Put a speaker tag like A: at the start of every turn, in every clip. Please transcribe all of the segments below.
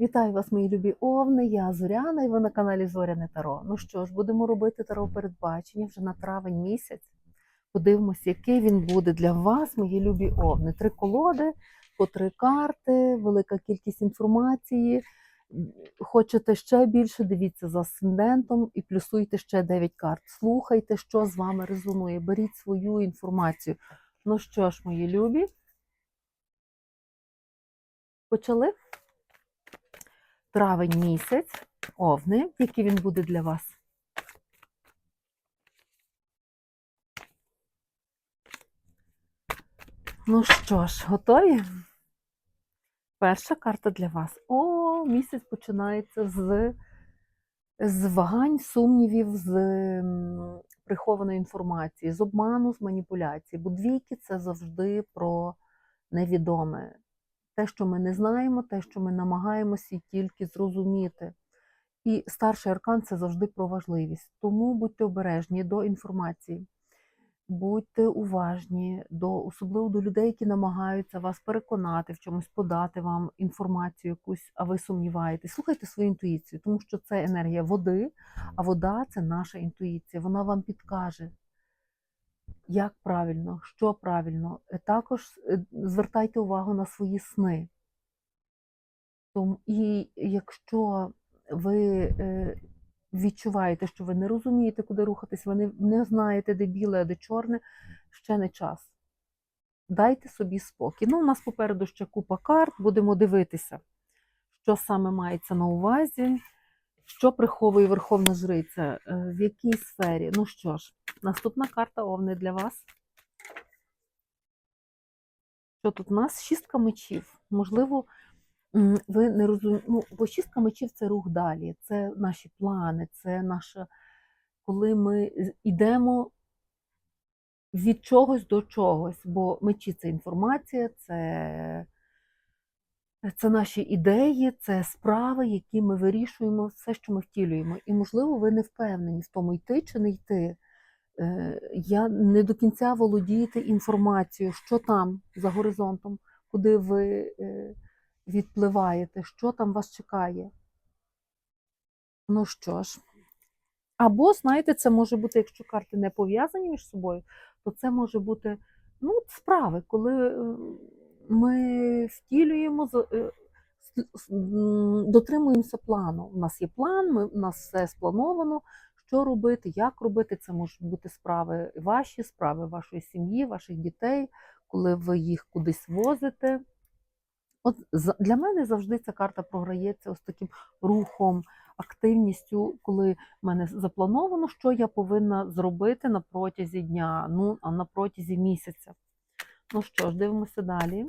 A: Вітаю вас, мої любі овни. Я Зоряна, і ви на каналі Зоряне Таро. Ну що ж, будемо робити таро передбачення вже на травень місяць. Подивимося, який він буде для вас, мої любі овни. Три колоди, по три карти, велика кількість інформації. Хочете ще більше, дивіться за асцендентом і плюсуйте ще 9 карт. Слухайте, що з вами резонує. Беріть свою інформацію. Ну що ж, мої любі, почали? Травень місяць, овни, який він буде для вас. Ну що ж, готові? Перша карта для вас. О, місяць починається з, вагань, сумнівів, з прихованої інформації, з обману, з маніпуляції. Бо двійки це завжди про невідоме те, що ми не знаємо, те, що ми намагаємося тільки зрозуміти. І старший аркан це завжди про важливість. Тому будьте обережні до інформації, будьте уважні, до, особливо до людей, які намагаються вас переконати в чомусь, подати вам інформацію якусь, а ви сумніваєтесь. Слухайте свою інтуїцію, тому що це енергія води, а вода це наша інтуїція. Вона вам підкаже, як правильно, що правильно. Е, Також е, звертайте увагу на свої сни. І якщо ви е, відчуваєте, що ви не розумієте, куди рухатись, ви не, не знаєте, де біле, а де чорне, ще не час. Дайте собі спокій. Ну, у нас попереду ще купа карт, будемо дивитися, що саме мається на увазі, що приховує Верховна Жриця, е, в якій сфері. Ну що ж, наступна карта Овни для вас. Що тут у нас? Шістка мечів. Можливо, ви не розумієте. Ну, бо шістка мечів це рух далі, це наші плани, це наша, коли ми йдемо від чогось до чогось. Бо мечі це інформація, це, це наші ідеї, це справи, які ми вирішуємо, все, що ми втілюємо. І, можливо, ви не впевнені в тому, йти чи не йти. Е, Я не до кінця володієте інформацією, що там за горизонтом, куди ви е, відпливаєте, що там вас чекає. Ну що ж. Або, знаєте, це може бути, якщо карти не пов'язані між собою, то це може бути ну, справи, коли е, ми втілюємо, е, дотримуємося плану. У нас є план, ми, у нас все сплановано, що робити, як робити. Це можуть бути справи ваші, справи вашої сім'ї, ваших дітей, коли ви їх кудись возите. От для мене завжди ця карта програється ось таким рухом, активністю, коли в мене заплановано, що я повинна зробити на протязі дня, ну а на протязі місяця. Ну що ж, дивимося далі.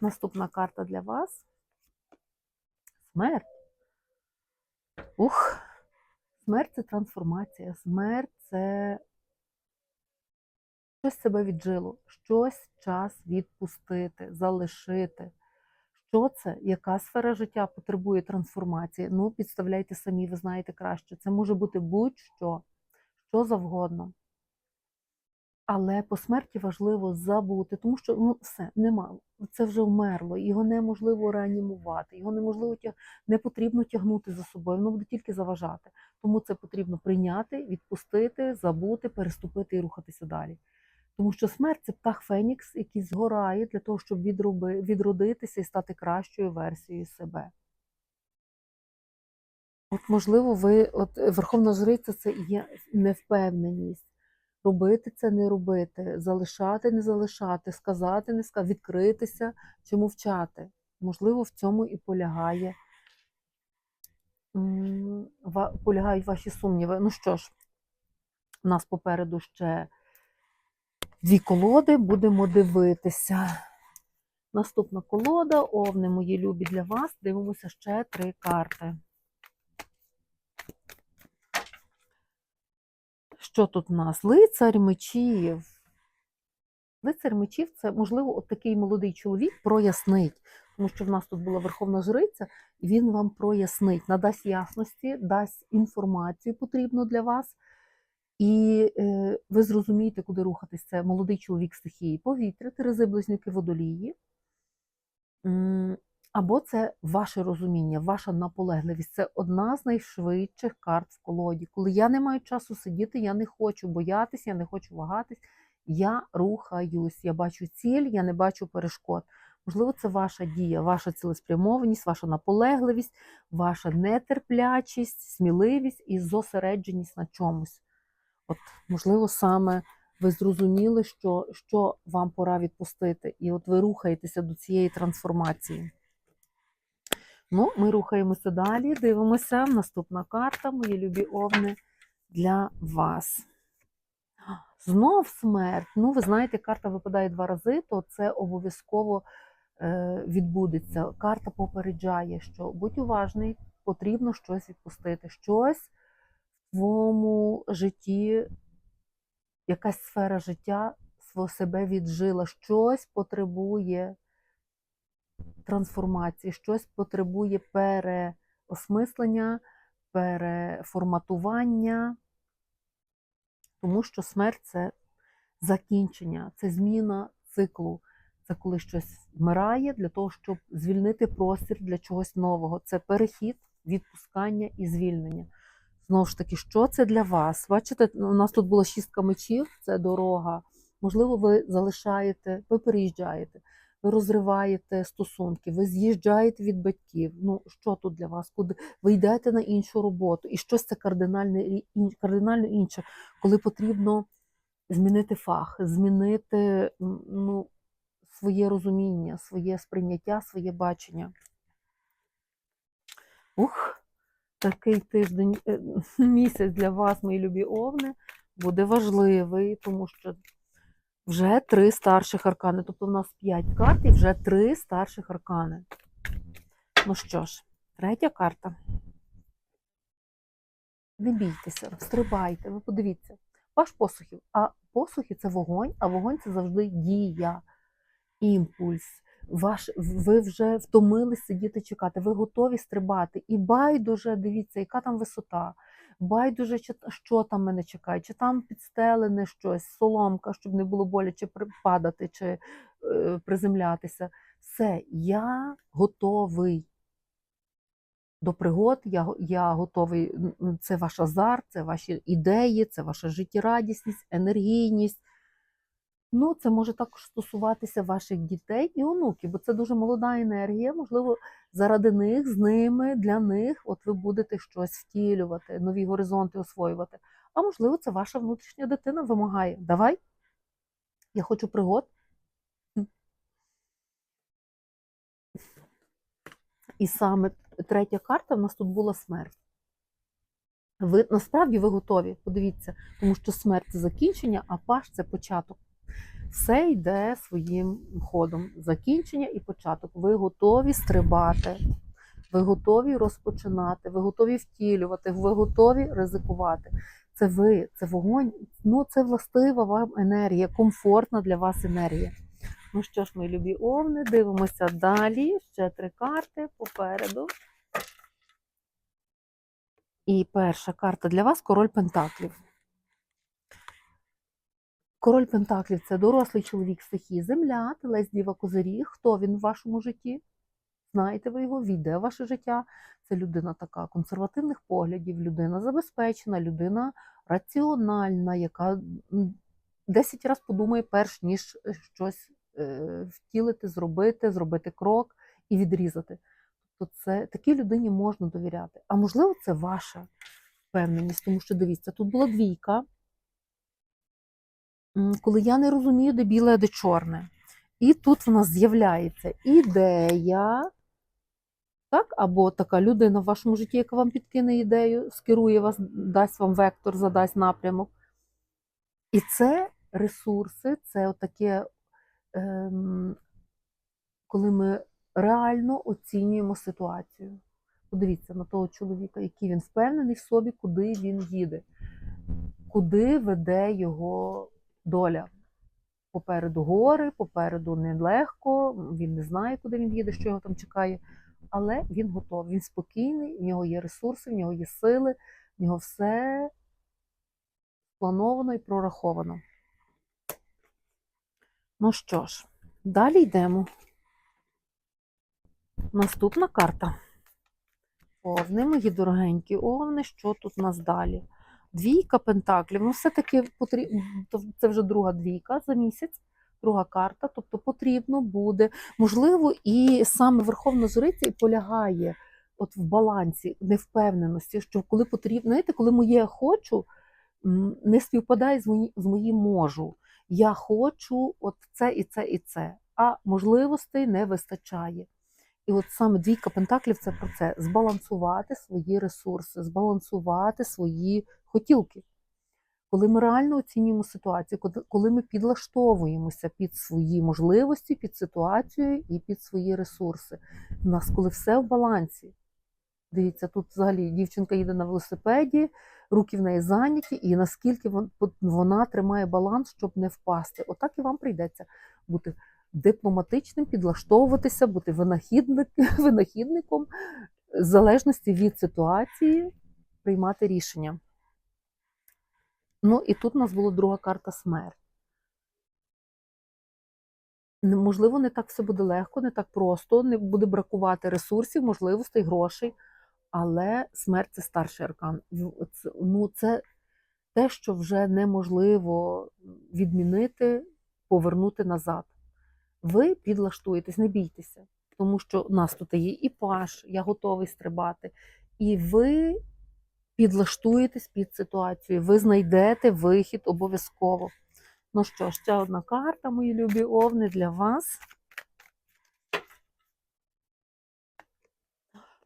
A: Наступна карта для вас. Смерть. Ух, смерть це трансформація. Смерть це щось себе віджило, щось час відпустити, залишити. Що це? Яка сфера життя потребує трансформації? Ну, підставляйте самі, ви знаєте краще. Це може бути будь-що, що завгодно. Але по смерті важливо забути, тому що ну все нема. Це вже вмерло, його неможливо реанімувати, його неможливо тяг... не потрібно тягнути за собою, воно буде тільки заважати. Тому це потрібно прийняти, відпустити, забути, переступити і рухатися далі. Тому що смерть це птах Фенікс, який згорає для того, щоб відроби... відродитися і стати кращою версією себе. От, можливо, ви, от Верховна Жриця це і є невпевненість. Робити це, не робити, залишати, не залишати, сказати, не сказати, відкритися чи мовчати. Можливо, в цьому і полягає, полягають ваші сумніви. Ну що ж, у нас попереду ще дві колоди, будемо дивитися. Наступна колода, овни мої любі для вас. Дивимося ще три карти. Що тут у нас? Лицар мечів. Лицар мечів це, можливо, от такий молодий чоловік прояснить, тому що в нас тут була Верховна Жриця, і він вам прояснить, надасть ясності, дасть інформацію потрібну для вас, і е, ви зрозумієте, куди рухатись. Це молодий чоловік стихії повітря, терези, близнюки, водолії. Або це ваше розуміння, ваша наполегливість. Це одна з найшвидших карт в колоді. Коли я не маю часу сидіти, я не хочу боятися, я не хочу вагатись. Я рухаюсь, я бачу ціль, я не бачу перешкод. Можливо, це ваша дія, ваша цілеспрямованість, ваша наполегливість, ваша нетерплячість, сміливість і зосередженість на чомусь. От, можливо, саме ви зрозуміли, що, що вам пора відпустити, і от ви рухаєтеся до цієї трансформації. Ну, ми рухаємося далі, дивимося. Наступна карта, мої любі овни, для вас. Знов смерть. Ну, ви знаєте, карта випадає два рази, то це обов'язково е, відбудеться. Карта попереджає, що будь уважний, потрібно щось відпустити. Щось в твоєму житті, якась сфера життя себе віджила, щось потребує трансформації, щось потребує переосмислення, переформатування, тому що смерть це закінчення, це зміна циклу. Це коли щось вмирає для того, щоб звільнити простір для чогось нового. Це перехід, відпускання і звільнення. Знову ж таки, що це для вас? Бачите, у нас тут була шістка мечів, це дорога. Можливо, ви залишаєте, ви переїжджаєте, ви розриваєте стосунки, ви з'їжджаєте від батьків. Ну, що тут для вас? Куди ви йдете на іншу роботу? І щось це кардинально, кардинально інше, коли потрібно змінити фах, змінити ну, своє розуміння, своє сприйняття, своє бачення. Ух, такий тиждень, е, місяць для вас, мої любі овни, буде важливий, тому що вже три старших аркани. Тобто в нас п'ять карт і вже три старших аркани. Ну що ж, третя карта. Не бійтеся, стрибайте, ви подивіться. Ваш посухів, а посухи це вогонь, а вогонь це завжди дія, імпульс. Ваш, ви вже втомились сидіти чекати, ви готові стрибати. І байдуже, дивіться, яка там висота. Байдуже, що там мене чекає, чи там підстелене щось, соломка, щоб не було боляче падати чи е, приземлятися. Все, я готовий до пригод, я, я готовий. Це ваш азарт, це ваші ідеї, це ваша життєрадісність, енергійність. Ну, це може також стосуватися ваших дітей і онуків, бо це дуже молода енергія. Можливо, заради них, з ними, для них, от ви будете щось втілювати, нові горизонти освоювати. А можливо, це ваша внутрішня дитина вимагає. Давай, я хочу пригод. І саме третя карта в нас тут була смерть. Ви насправді ви готові, подивіться, тому що смерть це закінчення, а паш це початок. Все йде своїм ходом. Закінчення і початок. Ви готові стрибати, ви готові розпочинати, ви готові втілювати, ви готові ризикувати. Це ви, це вогонь, ну це властива вам енергія, комфортна для вас енергія. Ну що ж, мої любі овни, дивимося далі. Ще три карти попереду. І перша карта для вас король Пентаклів. Король Пентаклів це дорослий чоловік стихії Земля, телець діва козиріг. Хто він в вашому житті? Знаєте ви його, війде ваше життя. Це людина така консервативних поглядів, людина забезпечена, людина раціональна, яка м, 10 разів подумає, перш ніж щось е, втілити, зробити, зробити крок і відрізати. Тобто це такій людині можна довіряти. А можливо, це ваша впевненість, тому що дивіться, тут була двійка. Коли я не розумію, де біле, де чорне. І тут в нас з'являється ідея, так, або така людина в вашому житті, яка вам підкине ідею, скерує вас, дасть вам вектор, задасть напрямок. І це ресурси, це отаке, ем, коли ми реально оцінюємо ситуацію. Подивіться на того чоловіка, який він впевнений в собі, куди він їде, куди веде його доля. Попереду гори, попереду нелегко, він не знає, куди він їде, що його там чекає. Але він готовий, він спокійний, в нього є ресурси, в нього є сили, в нього все сплановано і прораховано. Ну що ж, далі йдемо. Наступна карта. Овни, мої дорогенькі, овни, що тут у нас далі? Двійка пентаклів. Ну, все-таки потрібно, це вже друга двійка за місяць, друга карта. Тобто потрібно буде, можливо, і саме Верховна Жриця і полягає от в балансі невпевненості, що коли потрібно, знаєте, коли моє хочу не співпадає з, мої, з моїм можу. Я хочу от це і це і це, а можливостей не вистачає. І от саме двійка пентаклів це про це: збалансувати свої ресурси, збалансувати свої хотілки. Коли ми реально оцінюємо ситуацію, коли- ми підлаштовуємося під свої можливості, під ситуацію і під свої ресурси. У нас, коли все в балансі. Дивіться, тут взагалі дівчинка їде на велосипеді, руки в неї зайняті, і наскільки вон- вона тримає баланс, щоб не впасти. Отак і вам прийдеться бути дипломатичним, підлаштовуватися, бути винахідник, винахідником, в залежності від ситуації, приймати рішення. Ну і тут у нас була друга карта смерть. Можливо, не так все буде легко, не так просто, не буде бракувати ресурсів, можливостей, грошей. Але смерть це старший аркан. Ну, це те, що вже неможливо відмінити, повернути назад. Ви підлаштуєтесь, не бійтеся, тому що у нас тут є і паш, я готовий стрибати, і ви підлаштуєтесь під ситуацію, ви знайдете вихід обов'язково. Ну що, ще одна карта, мої любі овни, для вас.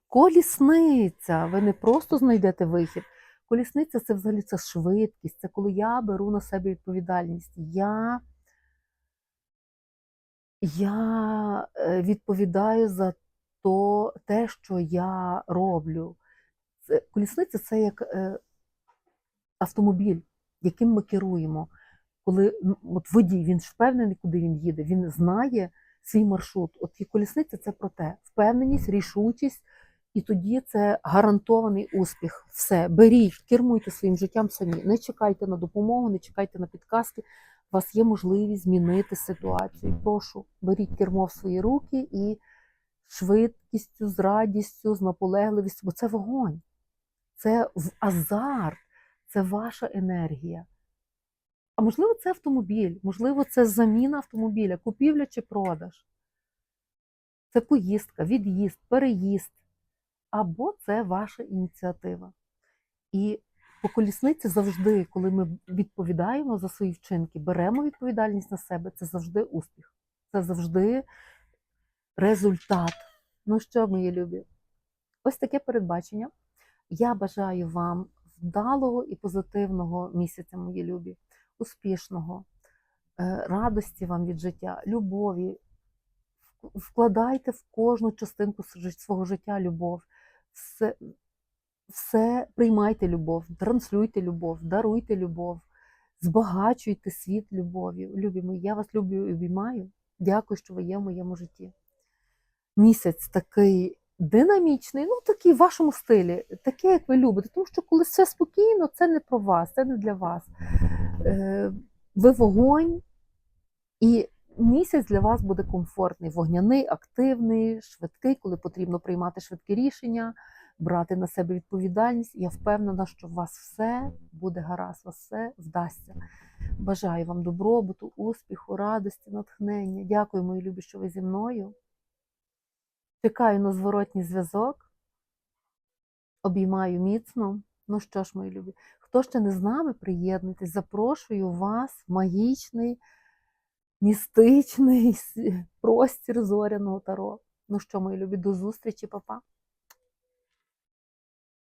A: Колісниця. Ви не просто знайдете вихід. Колісниця це взагалі це швидкість, це коли я беру на себе відповідальність. Я, я е, відповідаю за то, те, що я роблю. Колісниця це як е, автомобіль, яким ми керуємо. Коли от водій, він ж впевнений, куди він їде, він знає свій маршрут. От і колісниця це про те: впевненість, рішучість, і тоді це гарантований успіх. Все, беріть, кермуйте своїм життям самі. Не чекайте на допомогу, не чекайте на підказки. У вас є можливість змінити ситуацію. Прошу, беріть кермо в свої руки і швидкістю, з радістю, з наполегливістю, бо це вогонь, це азарт, це ваша енергія. А можливо, це автомобіль, можливо, це заміна автомобіля, купівля чи продаж. Це поїздка, від'їзд, переїзд. Або це ваша ініціатива. І по колісниці завжди, коли ми відповідаємо за свої вчинки, беремо відповідальність на себе, це завжди успіх. Це завжди результат. Ну що, мої любі? Ось таке передбачення. Я бажаю вам вдалого і позитивного місяця, мої любі, успішного, е, радості вам від життя, любові. Вкладайте в кожну частинку свого життя любов. Все, все приймайте любов, транслюйте любов, даруйте любов, збагачуйте світ любов'ю. Любі я вас люблю і обіймаю. Дякую, що ви є в моєму житті. Місяць такий динамічний, ну такий в вашому стилі, такий, як ви любите. Тому що коли все спокійно, це не про вас, це не для вас. Е, Ви вогонь, і місяць для вас буде комфортний, вогняний, активний, швидкий, коли потрібно приймати швидкі рішення, брати на себе відповідальність. Я впевнена, що у вас все буде гаразд, вас все вдасться. Бажаю вам добробуту, успіху, радості, натхнення. Дякую, мої любі, що ви зі мною. Чекаю на зворотній зв'язок. Обіймаю міцно. Ну що ж, мої любі, хто ще не з нами, приєднуйтесь, запрошую вас в магічний, містичний простір зоряного таро. Ну що, мої любі, до зустрічі, папа.